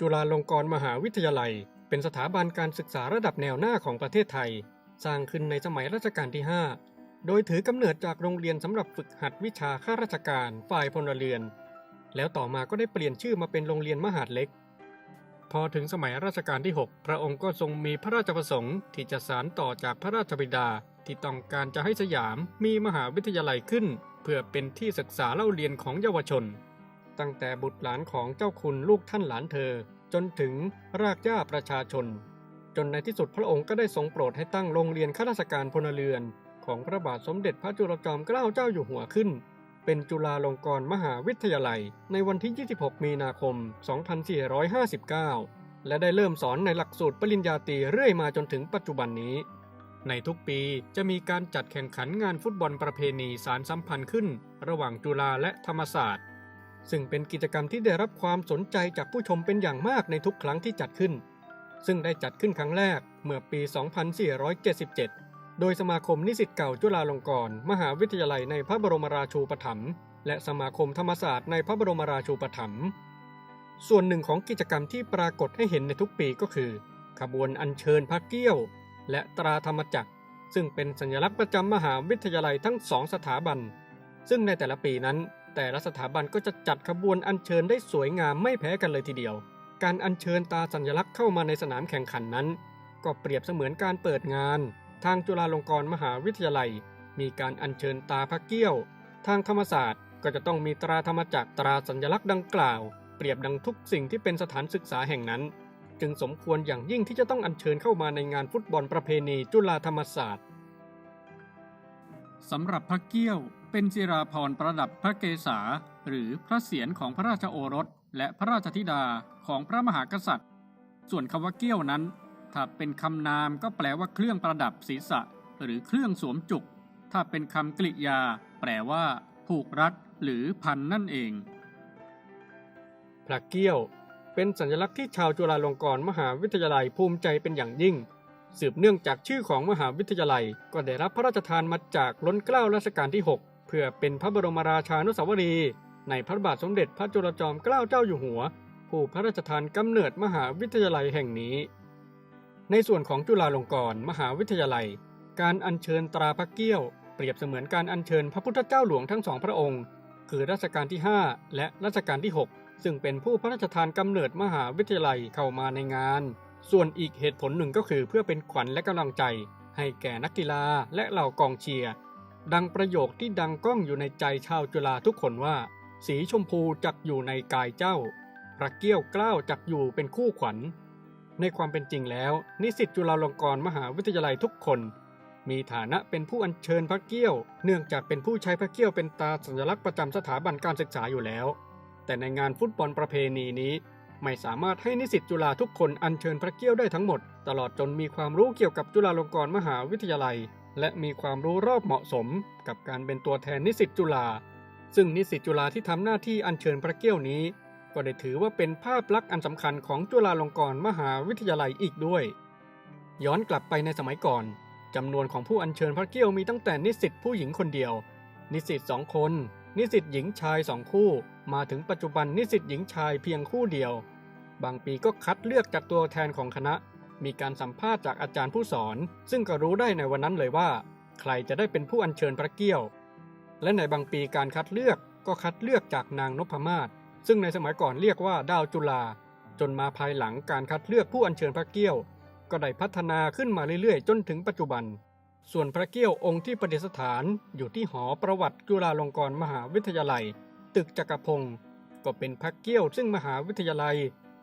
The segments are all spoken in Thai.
จุฬาลงกรณ์มหาวิทยาลัย เป็นสถาบันการศึกษาระดับแนวหน้าของประเทศไทย สร้างขึ้นในสมัยรัชกาลที่ 5 โดยถือกำเนิดจากโรงเรียนสำหรับฝึกหัดวิชาข้าราชการฝ่ายพลเรือน แล้วต่อมาก็ได้เปลี่ยนชื่อมาเป็นโรงเรียนมหาดเล็ก พอถึงสมัยรัชกาลที่ 6 พระองค์ก็ทรงมีพระราชประสงค์ที่จะสานต่อจากพระราชบิดาที่ต้องการจะให้สยามมีมหาวิทยาลัยขึ้น เพื่อเป็นที่ศึกษาเล่าเรียนของเยาวชน ตั้งแต่บุตรหลานของเจ้าคุณลูกท่านหลานเธอ จนถึงรากหญ้าประชาชน จนในที่สุดพระองค์ก็ได้ทรงโปรดให้ตั้งโรงเรียนข้าราชการพลเรือน ของพระบาทสมเด็จพระจุลจอมเกล้าเจ้าอยู่หัวขึ้น เป็นจุฬาลงกรณ์มหาวิทยาลัย ในวันที่ 26 มีนาคม 2459 และได้เริ่มสอนในหลักสูตรปริญญาตรีเรื่อยมาจนถึงปัจจุบันนี้ ในทุกปีจะมีการจัดแข่งขันงานฟุตบอลประเพณีสารสัมพันธ์ขึ้น ระหว่างจุฬาและธรรมศาสตร์ ซึ่งเป็นกิจกรรมที่ได้รับความสนใจจากผู้ชมเป็นอย่างมากในทุกครั้งที่จัดขึ้น ซึ่งได้จัดขึ้นครั้งแรกเมื่อปี 2477 โดยสมาคมนิสิตเก่าจุฬาลงกรณ์มหาวิทยาลัยในพระบรมราชูปถัมภ์และสมาคมธรรมศาสตร์ในพระบรมราชูปถัมภ์ส่วนหนึ่งของกิจกรรมที่ปรากฏให้เห็นในทุกปีก็คือ ขบวนอัญเชิญพระเกี้ยว และตราธรรมจักร ซึ่งเป็นสัญลักษณ์ประจำมหาวิทยาลัยทั้งสองสถาบัน ซึ่งในแต่ละปีนั้น แต่ละสถาบันก็จะจัดขบวนอัญเชิญได้สวยงามไม่แพ้กันเลยทีเดียว การอัญเชิญตาสัญลักษณ์เข้ามาในสนามแข่งขันนั้น ก็เปรียบเสมือนการเปิดงาน ทางจุฬาลงกรณ์มหาวิทยาลัย มีการอัญเชิญตาพระเกี้ยว ทางธรรมศาสตร์ก็จะต้องมีตราธรรมจักรตราสัญลักษณ์ดังกล่าว เปรียบดังทุกสิ่งที่เป็นสถานศึกษาแห่งนั้น จึงสมควรอย่างยิ่งที่จะต้องอัญเชิญเข้ามาในงานฟุตบอลประเพณีจุฬาธรรมศาสตร์สำหรับพระเกี้ยว เป็นจิราพรณ์ประดับพระเกศาหรือพระเศียรของพระราชโอรส และพระราชธิดาของพระมหากษัตริย์ ส่วนคำว่าเกี้ยวนั้น ถ้าเป็นคำนามก็แปลว่าเครื่องประดับศีรษะ หรือเครื่องสวมจุก ถ้าเป็นคำกริยา แปลว่า ผูกรัดหรือพันนั่นเอง พระเกี้ยวเป็นสัญลักษณ์ที่ชาวจุฬาลงกรณ์มหาวิทยาลัยภูมิใจเป็นอย่างยิ่ง สืบเนื่องจากชื่อของมหาวิทยาลัยก็ได้รับพระราชทานมาจากล้นเกล้ารัชกาลที่ 6 เพื่อเป็นพระบรมราชานุสาวรีย์ในพระบาทสมเด็จพระจุลจอมเกล้าเจ้าอยู่หัว ผู้พระราชทานกำเนิดมหาวิทยาลัยแห่งนี้ ในส่วนของจุฬาลงกรณ์มหาวิทยาลัย การอัญเชิญตราพระเกี้ยว เปรียบเสมือนการอัญเชิญพระพุทธเจ้าหลวงทั้งสองพระองค์ คือรัชกาลที่ 5 และรัชกาลที่ 6 ซึ่งเป็นผู้พระราชทานกำเนิดมหาวิทยาลัยเข้ามาในงาน ส่วนอีกเหตุผลหนึ่งก็คือเพื่อเป็นขวัญและกำลังใจ ให้แก่นักกีฬาและเหล่ากองเชียร์ ดังประโยคที่ดังก้องอยู่ในใจชาวจุฬาทุกคนว่า สีชมพูจักอยู่ในกายเจ้า พระเกี้ยวกล้าวจักอยู่เป็นคู่ขวัญ ในความเป็นจริงแล้ว นิสิตจุฬาลงกรณ์มหาวิทยาลัยทุกคน มีฐานะเป็นผู้อัญเชิญพระเกี้ยว เนื่องจากเป็นผู้ใช้พระเกี้ยวเป็นตาสัญลักษณ์ประจำสถาบันการศึกษาอยู่แล้ว แต่ในงานฟุตบอลประเพณีนี้ ไม่สามารถให้นิสิตจุฬาทุกคนอัญเชิญพระเกี้ยวได้ทั้งหมด ตลอดจนมีความรู้เกี่ยวกับจุฬาลงกรณ์มหาวิทยาลัย และมีความรู้รอบเหมาะสมกับการเป็นตัวแทนนิสิตจุฬาซึ่งนิสิตจุฬาที่ทำหน้าที่อัญเชิญพระเกี้ยวนี้ ก็ได้ถือว่าเป็นภาพลักษณ์อันสำคัญของจุฬาลงกรณ์มหาวิทยาลัยอีกด้วย ย้อนกลับไปในสมัยก่อนจำนวนของผู้อัญเชิญพระเกี้ยวมีตั้งแต่นิสิตผู้หญิงคนเดียว นิสิตสองคน นิสิตหญิงชายสองคู่ มาถึงปัจจุบันนิสิตหญิงชายเพียงคู่เดียว บางปีก็คัดเลือกจากตัวแทนของคณะ มีการสัมภาษณ์จากอาจารย์ผู้สอน ซึ่งก็รู้ได้ในวันนั้นเลยว่า ใครจะได้เป็นผู้อัญเชิญพระเกี้ยว และในบางปีการคัดเลือกก็คัดเลือกจากนางนพมาศซึ่งในสมัยก่อนเรียกว่าดาวจุฬาจนมาภายหลังการคัดเลือกผู้อัญเชิญพระเกี้ยว ก็ได้พัฒนาขึ้นมาเรื่อยๆ จนถึงปัจจุบัน ส่วนพระเกี้ยวองค์ที่ประดิษฐานอยู่ที่หอประวัติจุฬาลงกรณ์มหาวิทยาลัย ตึกจักรพงศ์ก็เป็นพระเกี้ยวซึ่งมหาวิทยาลัย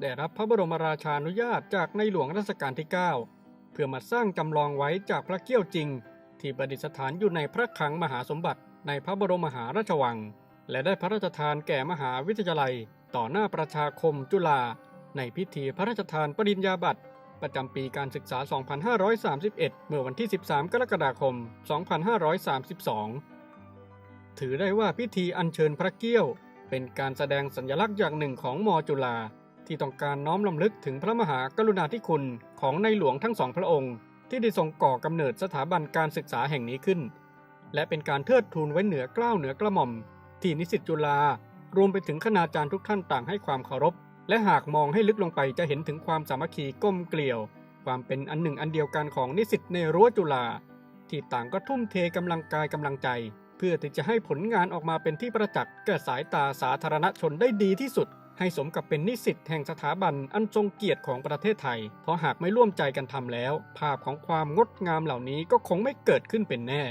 ได้รับพระบรมราชานุญาตจากในหลวงรัชกาลที่ 9 เพื่อมาสร้างจำลองไว้จากพระเกี้ยวจริง ที่ประดิษฐานอยู่ในพระคลังมหาสมบัติในพระบรมมหาราชวัง และได้พระราชทานแก่มหาวิทยาลัย ต่อหน้าประชาคมจุฬาในพิธีพระราชทานปริญญาบัตรประจำปีการศึกษา 2531 เมื่อวันที่ 13 กรกฎาคม 2532 ถือได้ว่าพิธีอัญเชิญพระเกี้ยว เป็นการแสดงสัญลักษณ์อย่างหนึ่งของมอจุฬา ที่ต้องการน้อมลำลึกถึงพระมหากรุณาธิคุณของในหลวงทั้งสองพระองค์ ที่ได้ทรงก่อกำเนิดสถาบันการศึกษาแห่งนี้ขึ้น และเป็นการเทิดทูนไว้เหนือเกล้าวเหนือกระหม่อม ที่นิสิตจุฬารวมไปถึงคณาจารย์ทุกท่านต่างให้ความเคารพ และหากมองให้ลึกลงไปจะเห็นถึงความสามัคคีกลมเกลียว ความเป็นอันหนึ่งอันเดียวกันของนิสิตในรั้วจุฬาที่ต่างก็ทุ่มเทกำลังกายกำลังใจ เพื่อที่จะให้ผลงานออกมาเป็นที่ประจักษ์แก่สายตาสาธารณชนได้ดีที่สุด ให้สมกับเป็นนิสิตแห่งสถาบันอันทรงเกียรติของประเทศไทย เพราะหากไม่ร่วมใจกันทำแล้ว ภาพของความงดงามเหล่านี้ก็คงไม่เกิดขึ้นเป็นแน่